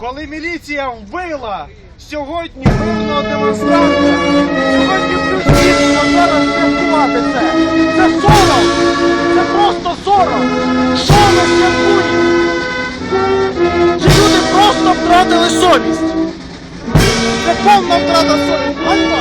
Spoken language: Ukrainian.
Коли міліція вбила сьогодні мирного демонстранта, сьогодні плюс зараз святкувати це. Це сором! Це просто сором! Що ми святкуємо? Чи люди просто втратили совість? Це повна втрата совісті.